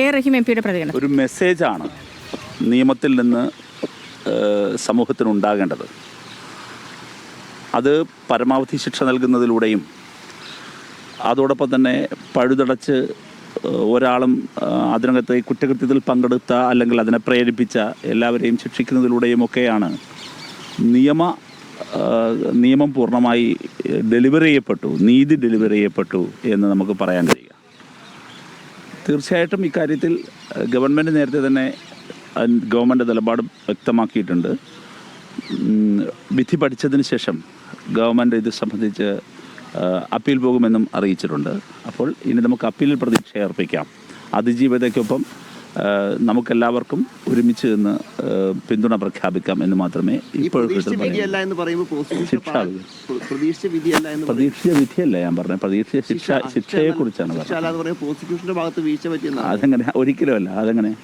A Rahim M പിയുടെ പ്രതികരണം. ഒരു മെസ്സേജാണ് നിയമത്തിൽ നിന്ന് സമൂഹത്തിന് സമൂഹത്തിനുണ്ടാകേണ്ടത് അത് പരമാവധി ശിക്ഷ നൽകുന്നതിലൂടെയും അതോടൊപ്പം തന്നെ പഴുതടച്ച് ഒരാളും അതിനകത്ത് കുറ്റകൃത്യത്തിൽ പങ്കെടുത്ത അല്ലെങ്കിൽ അതിനെ പ്രേരിപ്പിച്ച എല്ലാവരെയും ശിക്ഷിക്കുന്നതിലൂടെയും ഒക്കെയാണ് നിയമ നിയമം പൂർണമായി ഡെലിവർ ചെയ്യപ്പെട്ടു നീതി ഡെലിവർ ചെയ്യപ്പെട്ടു എന്ന് നമുക്ക് പറയാൻ കഴിയുക തീർച്ചയായിട്ടും ഇക്കാര്യത്തിൽ ഗവൺമെന്റ് നേരത്തെ തന്നെ ഗവൺമെന്റ് നിലപാട് വ്യക്തമാക്കിയിട്ടുണ്ട്. വിധി പഠിച്ചതിന് ശേഷം ഗവൺമെന്റ് ഇത് സംബന്ധിച്ച് അപ്പീൽ പോകുമെന്നും അറിയിച്ചിട്ടുണ്ട്. അപ്പോൾ ഇനി നമുക്ക് അപ്പീലിൽ പ്രതീക്ഷ അർപ്പിക്കാം അതിജീവിതയ്ക്കൊപ്പം നമുക്കെല്ലാവർക്കും ഒരുമിച്ച് നിന്ന് പിന്തുണ പ്രഖ്യാപിക്കാം എന്ന് മാത്രമേ ഇപ്പോൾ പ്രതീക്ഷിച്ച വിധിയല്ല ഞാൻ പറഞ്ഞത് പ്രതീക്ഷിച്ച ശിക്ഷ ശിക്ഷയെ കുറിച്ചാണ് പറഞ്ഞത്. അതെങ്ങനെ? ഒരിക്കലുമല്ല. അതെങ്ങനെ?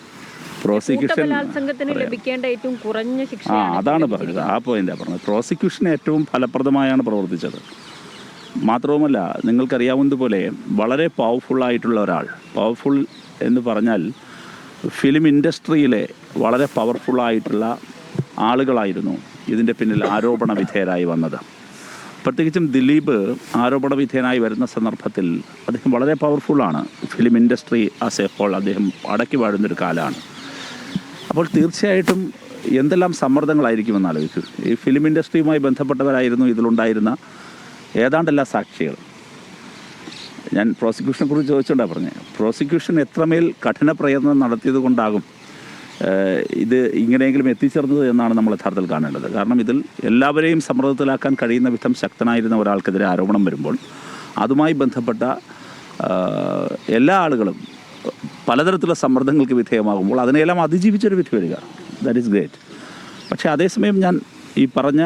പ്രോസിക്യൂഷൻ ലഭിക്കേണ്ട ഏറ്റവും കുറഞ്ഞ ശിക്ഷ ആ അതാണ് പറഞ്ഞത്. ആ പോയിന്റാണ് പറഞ്ഞത്. പ്രോസിക്യൂഷൻ ഏറ്റവും ഫലപ്രദമായാണ് പ്രവർത്തിച്ചത്. മാത്രവുമല്ല നിങ്ങൾക്കറിയാവുന്നതുപോലെ വളരെ പവർഫുൾ ആയിട്ടുള്ള ഒരാൾ പവർഫുൾ എന്ന് പറഞ്ഞാൽ ഫിലിം ഇൻഡസ്ട്രിയിലെ വളരെ പവർഫുള്ളായിട്ടുള്ള ആളുകളായിരുന്നു ഇതിന്റെ പിന്നിൽ ആരോപണ വിധേയരായി വന്നത്. പ്രത്യേകിച്ചും ദിലീപ് ആരോപണ വിധേയനായി വരുന്ന സന്ദർഭത്തിൽ അദ്ദേഹം വളരെ പവർഫുള്ളാണ്. Film industry as a whole അദ്ദേഹം അടക്കി വാഴുന്നൊരു കാലമാണ്. അപ്പോൾ തീർച്ചയായിട്ടും എന്തെല്ലാം സമ്മർദ്ദങ്ങളായിരിക്കുമെന്ന് എന്നാലോചിച്ചു ഈ ഫിലിം ഇൻഡസ്ട്രിയുമായി ബന്ധപ്പെട്ടവരായിരുന്നു ഇതിലുണ്ടായിരുന്ന ഏതാണ്ടെല്ലാ സാക്ഷികൾ. ഞാൻ പ്രോസിക്യൂഷനെ കുറിച്ച് ചോദിച്ചുകൊണ്ടാണ് പറഞ്ഞത് പ്രോസിക്യൂഷൻ എത്രമേൽ കഠിന പ്രയത്നം നടത്തിയത് കൊണ്ടാകും ഇത് ഇങ്ങനെയെങ്കിലും എത്തിച്ചേർന്നത് എന്നാണ് നമ്മൾ യഥാർത്ഥത്തിൽ കാണേണ്ടത്. കാരണം ഇതിൽ എല്ലാവരെയും സമ്മർദ്ദത്തിലാക്കാൻ കഴിയുന്ന വിധം ശക്തനായിരുന്ന ഒരാൾക്കെതിരെ ആരോപണം വരുമ്പോൾ അതുമായി ബന്ധപ്പെട്ട എല്ലാ ആളുകളും പലതരത്തിലുള്ള സമ്മർദ്ദങ്ങൾക്ക് വിധേയമാകുമ്പോൾ അതിനെല്ലാം അതിജീവിച്ചൊരു വിധി വരിക. ദാറ്റ് ഈസ് ഗ്രേറ്റ് പക്ഷേ അതേസമയം ഞാൻ ഈ പറഞ്ഞ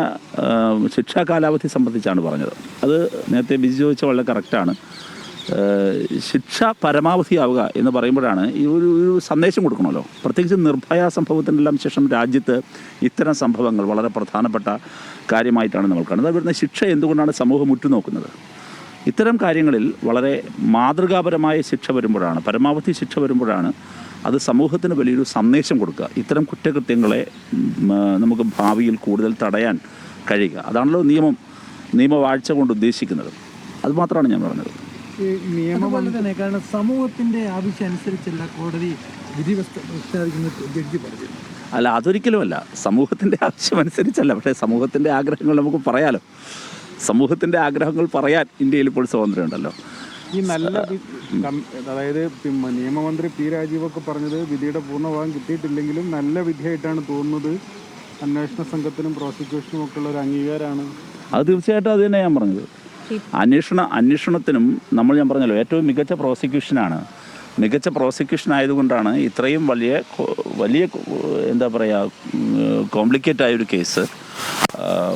ശിക്ഷാ കാലാവധി സംബന്ധിച്ചാണ് പറഞ്ഞത്. അത് നേരത്തെ ബിജി ചോദിച്ച വളരെ കറക്റ്റാണ് ശിക്ഷ പരമാവധിയാവുക എന്ന് പറയുമ്പോഴാണ് ഒരു ഒരു സന്ദേശം കൊടുക്കണമല്ലോ. പ്രത്യേകിച്ച് നിർഭയ സംഭവത്തിനെല്ലാം ശേഷം രാജ്യത്ത് ഇത്തരം സംഭവങ്ങൾ വളരെ പ്രധാനപ്പെട്ട കാര്യമായിട്ടാണ് നമ്മൾ കാണുന്നത്. വരുന്ന ശിക്ഷ എന്തുകൊണ്ടാണ് സമൂഹം ഉറ്റുനോക്കുന്നത്? ഇത്തരം കാര്യങ്ങളിൽ വളരെ മാതൃകാപരമായ ശിക്ഷ വരുമ്പോഴാണ് പരമാവധി ശിക്ഷ വരുമ്പോഴാണ് അത് സമൂഹത്തിന് വലിയൊരു സന്ദേശം കൊടുക്കുക. ഇത്തരം കുറ്റകൃത്യങ്ങളെ നമുക്ക് ഭാവിയിൽ കൂടുതൽ തടയാൻ കഴിയുക. അതാണല്ലോ നിയമം നിയമവാഴ്ച കൊണ്ട് ഉദ്ദേശിക്കുന്നത്. അതുമാത്രമാണ് ഞാൻ പറഞ്ഞത്. അതുപോലെ തന്നെ കാരണം സമൂഹത്തിന്റെ ആവശ്യം അനുസരിച്ചല്ല കോടതി വിധി പ്രസ്ത- പ്രസ്താവിക്കുന്ന ജഡ്ജി പറഞ്ഞു. അല്ല അതൊരിക്കലുമല്ല. സമൂഹത്തിന്റെ ആവശ്യമനുസരിച്ചല്ല. പക്ഷേ സമൂഹത്തിന്റെ ആഗ്രഹങ്ങൾ നമുക്ക് പറയാലോ. സമൂഹത്തിന്റെ ആഗ്രഹങ്ങൾ പറയാൻ ഇന്ത്യയിൽ ഇപ്പോൾ സ്വാതന്ത്ര്യമുണ്ടല്ലോ. ഈ നല്ല അതായത് നിയമമന്ത്രി പി രാജീവൊക്കെ പറഞ്ഞത് വിധിയുടെ പൂർണഭാഗം കിട്ടിയിട്ടില്ലെങ്കിലും നല്ല വിധിയായിട്ടാണ് തോന്നുന്നത്. അന്വേഷണ സംഘത്തിനും പ്രോസിക്യൂഷനും ഒക്കെ ഉള്ള ഒരു അംഗീകാരമാണ്. അത് തീർച്ചയായിട്ടും അത് തന്നെ ഞാൻ പറഞ്ഞത്. അന്വേഷണ അന്വേഷണത്തിനും നമ്മൾ ഞാൻ പറഞ്ഞല്ലോ ഏറ്റവും മികച്ച പ്രോസിക്യൂഷനാണ്. മികച്ച പ്രോസിക്യൂഷൻ ആയതുകൊണ്ടാണ് ഇത്രയും വലിയ വലിയ എന്താ പറയുക കോംപ്ലിക്കേറ്റ് ആയൊരു കേസ്.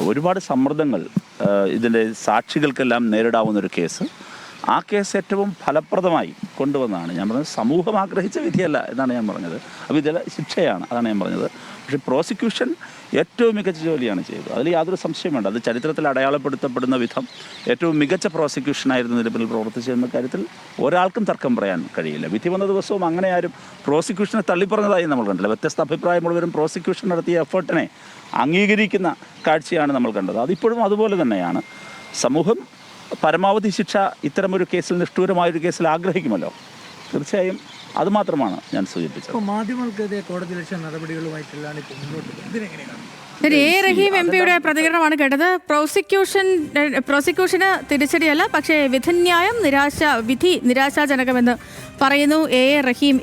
ഒരുപാട് സമ്മർദ്ദങ്ങൾ ഇതിന്റെ സാക്ഷികൾക്കെല്ലാം നേരിടാവുന്ന ഒരു കേസ്. ആ കേസ് ഏറ്റവും ഫലപ്രദമായി കൊണ്ടുവന്നതാണ്. ഞാൻ പറഞ്ഞത് സമൂഹം ആഗ്രഹിച്ച വിധിയല്ല എന്നാണ് ഞാൻ പറഞ്ഞത്. അപ്പോൾ ഇതിൽ ശിക്ഷയാണ് അതാണ് ഞാൻ പറഞ്ഞത്. പക്ഷേ പ്രോസിക്യൂഷൻ ഏറ്റവും മികച്ച ജോലിയാണ് ചെയ്തത്. അതിൽ യാതൊരു സംശയം വേണ്ട. അത് ചരിത്രത്തിൽ അടയാളപ്പെടുത്തപ്പെടുന്ന വിധം ഏറ്റവും മികച്ച പ്രോസിക്യൂഷനായിരുന്നു നിലവിൽ പ്രവർത്തിച്ചതെന്ന കാര്യത്തിൽ ഒരാൾക്കും തർക്കം പറയാൻ കഴിയില്ല. വിധി വന്ന ദിവസവും അങ്ങനെ ആരും പ്രോസിക്യൂഷനെ തള്ളിപ്പറഞ്ഞതായി നമ്മൾ കണ്ടില്ല. വ്യത്യസ്ത അഭിപ്രായമുള്ളവരും പ്രോസിക്യൂഷൻ നടത്തിയ എഫേർട്ടിനെ അംഗീകരിക്കുന്ന കാഴ്ചയാണ് നമ്മൾ കണ്ടത്. അതിപ്പോഴും അതുപോലെ തന്നെയാണ്. സമൂഹം പരമാവധി ശിക്ഷ ഇത്തരമൊരു കേസിൽ നിഷ്ഠൂരമായൊരു കേസിൽ ആഗ്രഹിക്കുമല്ലോ? തീർച്ചയായും അതുമാത്രമാണ് ഞാൻ സൂചിപ്പിച്ചത്. മാധ്യമങ്ങൾക്കെതിരെ കോടതി ലക്ഷ്യ നടപടികളുമായിട്ടാണ് ഇപ്പോൾ മുന്നോട്ട് എ റഹീം എം പിയുടെ പ്രതികരണമാണ് കേട്ടത്. പ്രോസിക്യൂഷൻ പ്രോസിക്യൂഷന് തിരിച്ചടിയല്ല പക്ഷേ വിധിന്യായം നിരാശ വിധി നിരാശാജനകമെന്ന് പറയുന്നു എ റഹീം.